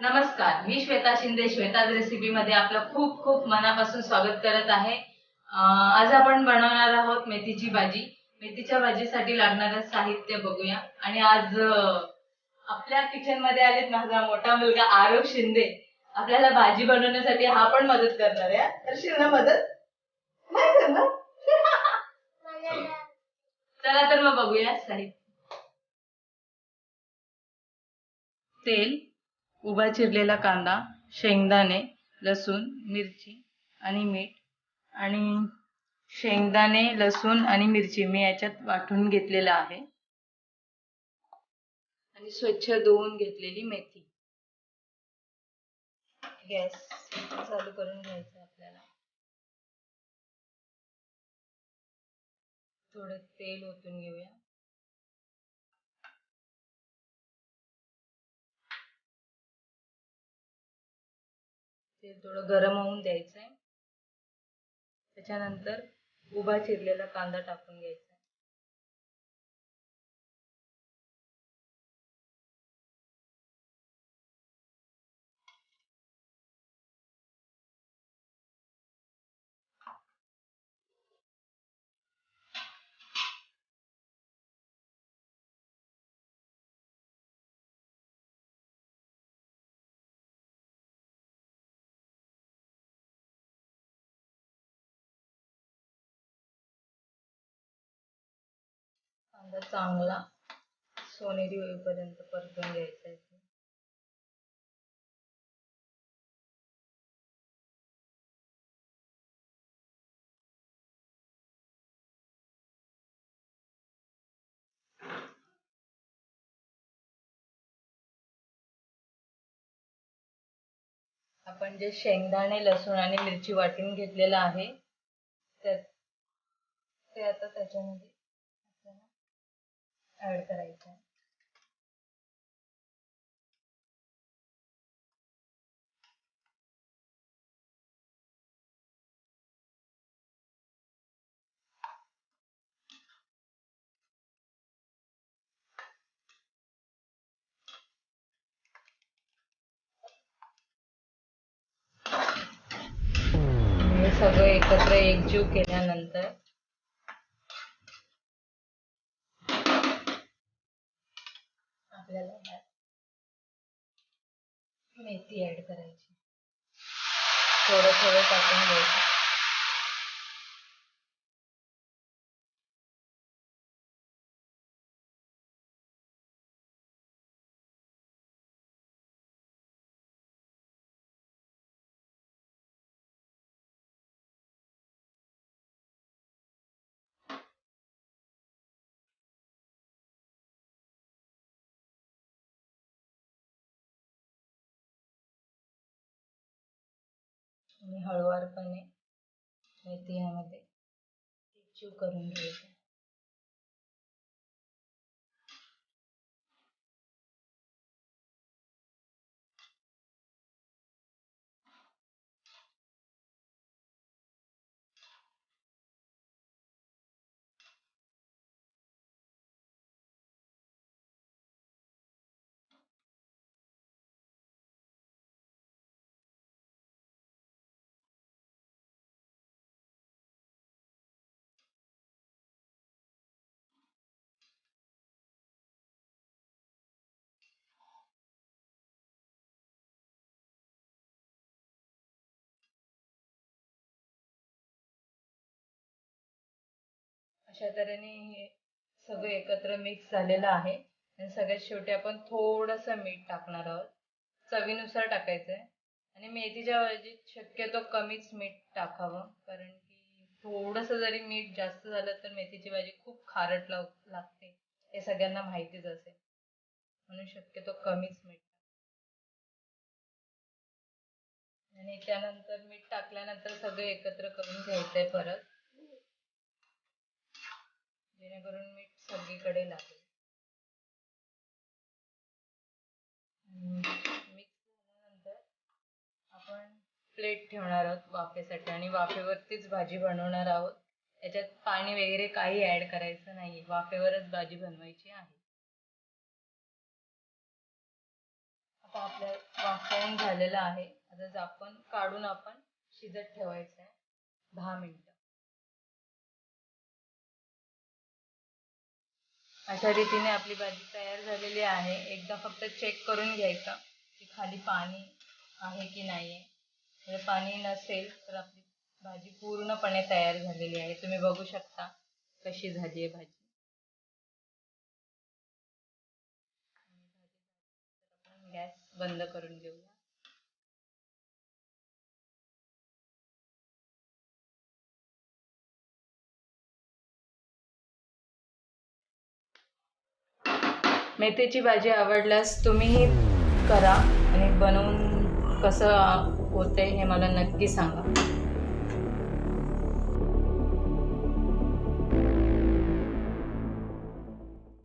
नमस्कार मी श्वेता शिंदे श्वेताज रेसिपी मध्ये आपलं खूप खूप मनापासून स्वागत करत आहे. आज आपण बनवणार आहोत मेथीची भाजी. मेथीच्या भाजीसाठी लागणारं साहित्य बघूया. आणि आज आपल्या किचनमध्ये आलेत माझा मोठा मुलगा आरव शिंदे. आपल्याला भाजी बनवण्यासाठी हा पण मदत करणार आहे. तर ना मदत नाही करणार? चला तर मग बघूया साहित्य. तेल उभा चिरलेला कांदा शेंगदाणे लसूण मिरची आणि मीठ आणि शेंगदाणे लसूण आणि मिरची मी याच्यात वाटून घेतलेलं आहे. आणि स्वच्छ धुवून घेतलेली मेथी. गॅस चालू करून घ्यायचा आपल्याला. थोडं तेल ओतून घेऊया. तेल थोडं गरम होऊन द्यायचंय. त्याच्यानंतर उभा चिरलेला कांदा टाकून घ्यायचा. कांदा चांगला. सोनेरी होईपर्यंत परतून घ्यायचा आहे आपण जे शेंगदाणे लसूण आणि मिरची वाटून घेतलेलं आहे त्या ते आता त्याच्यामध्ये ऍड करायचा. आहे सगळं एकत्र एकजीव केल्यानंतर आपल्याला ह्यात मेथी ऍड करायची. थोडं थोडं टाकून घ्यायचं. आणि हळुवारपणे मेथी ह्यामध्ये एकजीव करून घ्यायचं. अशा तऱ्हेने हे सगळं एकत्र मिक्स झालेलं आहे. आणि सगळ्यात शेवटी आपण थोडस मीठ टाकणार आहोत. चवीनुसार टाकायचं आहे आणि मेथीच्या भाजीत शक्यतो कमीच मीठ टाकावं. कारण की थोडस जरी मीठ जास्त झालं तर मेथीची भाजी खूप खारट लाग लागते. हे सगळ्यांना माहितीच असेल. म्हणून शक्यतो कमीच मीठ आणि त्यानंतर मीठ टाकल्यानंतर सगळे एकत्र करून घ्यायचंय परत. जेणेकरून मीठ सगळीकडे लागेल. मिक्स झाल्यानंतर आपण प्लेट ठेवणार आहोत वाफेसाठी. आणि वाफेवरतीच भाजी बनवणार आहोत. याच्यात पाणी वगैरे काही ऍड करायचं नाही वाफेवरच भाजी बनवायची आहे. आता आपल्या वाफवून झालेलं आहे. आता झाकण काढून आपण शिजत ठेवायचं आहे दहा मिनिटं. अशा रीतीने आपली भाजी तयार झालेली आहे. एकदा फक्त चेक करून घ्यायचं की खाली पाणी आहे की नाही आहे जर पाणी नसेल तर आपली भाजी पूर्णपणे तयार झालेली आहे. तुम्ही बघू शकता कशी झाली आहे भाजी. गॅस बंद करून घेऊया. मेथीची भाजी आवडल्यास तुम्हीही करा आणि बनवून कसं होते हे मला नक्की सांगा.